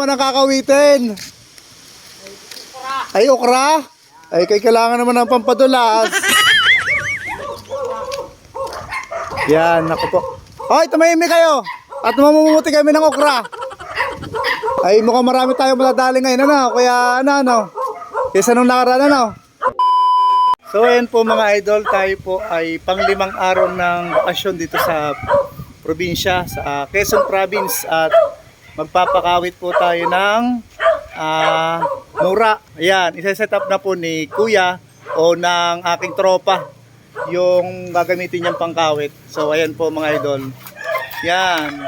naman ang kakawitin? Ay, okra? Ay, kay kailangan naman ng pampadulas. Yan, naku po. Hoy, tumahimik kayo. At mamumuti kami ng okra. Ay, mukhang marami tayo madadali ngayon, ano? Kaya, ano, ano? Kesa nung nakaraan, ano? So, ayan po mga idol, tayo po ay panglimang araw ng bakasyon dito sa probinsya, sa Quezon Province at magpapakawit po tayo ng ah, mura. Ayan, isa-set up na po ni Kuya o ng aking tropa yung gagamitin niyang pangkawit. So, ayan po mga idol. Yan.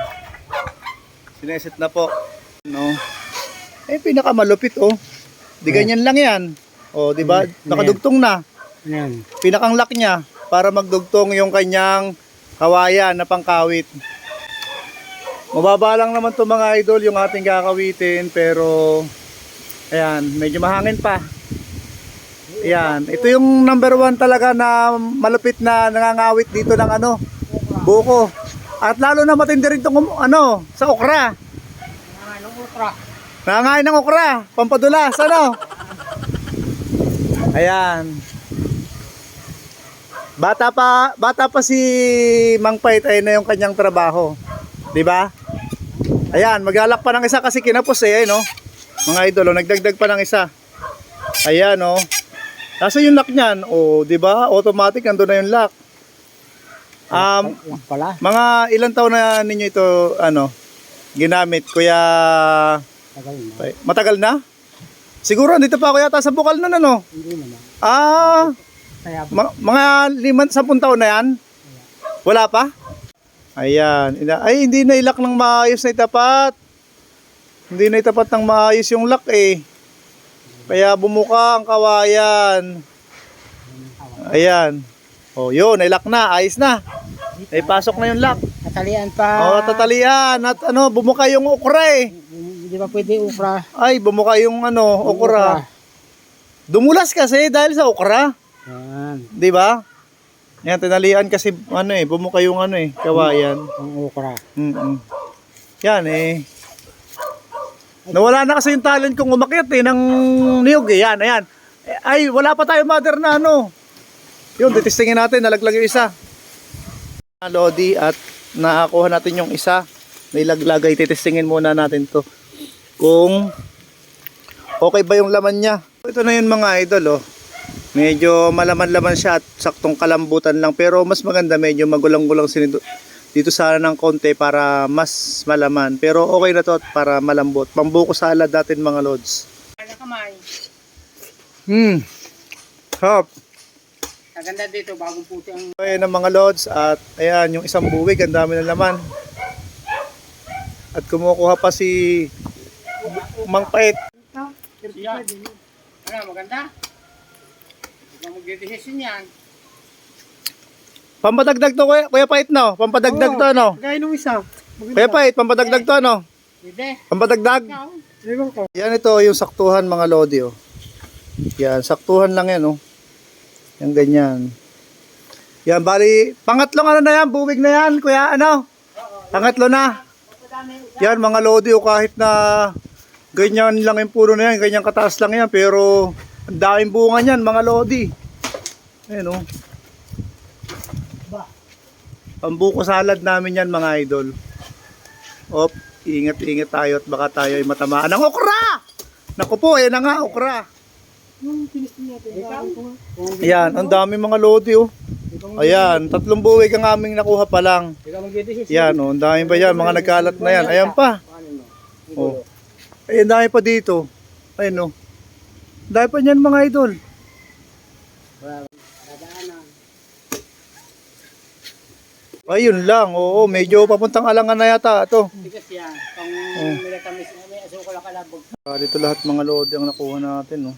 Sineset na po. No. Eh, pinakamalupit oh. Di ganyan lang yan. Oh, di ba? Nakadugtong na Yan. pinakang lock niya para magdugtong yung kanyang kawayan na pangkawit. Mababa lang naman to mga idol yung ating kakawitin pero ayan, medyo mahangin pa. Ayan, ito yung number one talaga na malupit na nangangawit dito ng ano, buko. At lalo na matindi rin tong ano, sa okra. Anong ukra? Nangangain ng okra, pampadulas, ano? Ayan. Bata pa, bata pa si Mang Pait ay na yung kanyang trabaho. 'Di ba? Ayan, maglalak pa ng isa kasi kinapos eh, no? Mga idol, oh, nagdagdag pa ng isa. Ayan, oh. Nasa yung lock niyan, oh, 'di ba? Automatic nandoon na yung lock. Um, pala. mga ilang taon na ninyo ito ano ginamit kuya Tagal na. Matagal na? Siguro dito pa ako yata sa bukal nun ano? Hindi naman. Ah, ma- mga liman, sampung taon na yan? Wala pa? Ayan. Ay, hindi na ilak ng maayos na itapat. Hindi na itapat ng maayos yung lock eh. Kaya bumuka ang kawayan. Ayan. Oh, yun, nailak na, ayos na. Ay, pasok na yung lock. Natalian pa. Oh, tatalian. At ano, bumuka yung okra eh. Hindi ba pwede ukra? Ay, bumuka yung ano, okra. Dumulas kasi dahil sa okra, Yan. 'di ba? Yan tinalian kasi ano eh, bumuka yung ano eh, kawayan. Ang ukra. Mm. Yan eh. Nawala na kasi yung talent kong umakyat eh ng niyog eh. Yan, ayan. Ay, wala pa tayo mother na ano. Yun, titistingin natin, nalaglag yung isa. Lodi at nakakuha natin yung isa. Nilaglagay, titistingin muna natin to. Kung okay ba yung laman niya. Ito na yun mga idol oh. Medyo malaman-laman siya at saktong kalambutan lang. Pero mas maganda medyo magulang-gulang sinido dito sana ng konti para mas malaman. Pero okay na to para malambot. Pambuko salad natin mga lods. Kaya kamay. Hmm. Hop. Kaganda dito, bagong puti ang... Ayan ang mga lods at ayan yung isang buwig. Ang dami ng laman. At kumukuha pa si Mang Pait. Yan. Ano, maganda? Kang magdidesisyon yan. Pampadagdag to kuya, kuya Pait no? Pampadagdag to no? Gaya nung isa. Kuya Pait, pampadagdag to no? Pwede. Pampadagdag. Ikaw. Ewan ko. Yan ito yung saktuhan mga lodi oh. Yan, saktuhan lang yan oh. Yan ganyan. Yan, bali, pangatlong ano na yan, buwig na yan, kuya, ano? Pangatlo na. Yan, mga lodi oh, kahit na ganyan lang yung puno na yan, ganyan kataas lang yan, pero ang daming bunga niyan, mga lodi. Ayan oh. Pambuko salad namin yan, mga idol. Op, ingat-ingat tayo at baka tayo ay matamaan ng okra! Naku po, ayan na nga, okra. Yung pinistin natin. Ayan, ang dami mga lodi oh. Ayan, tatlong buwig ang aming nakuha pa lang. Ikaw magdidesisyon. Yan oh, ang dami pa yan, mga nagkalat na yan. Ayan pa. Oh. Ayan, dami pa dito. Ayan oh. Dami pa niyan mga idol. Ayun lang, oo, medyo papuntang alangan na yata ito. Tigas yan. Pang Oh. May asukal kalabog. Ah, dito lahat mga lodi ang nakuha natin oh.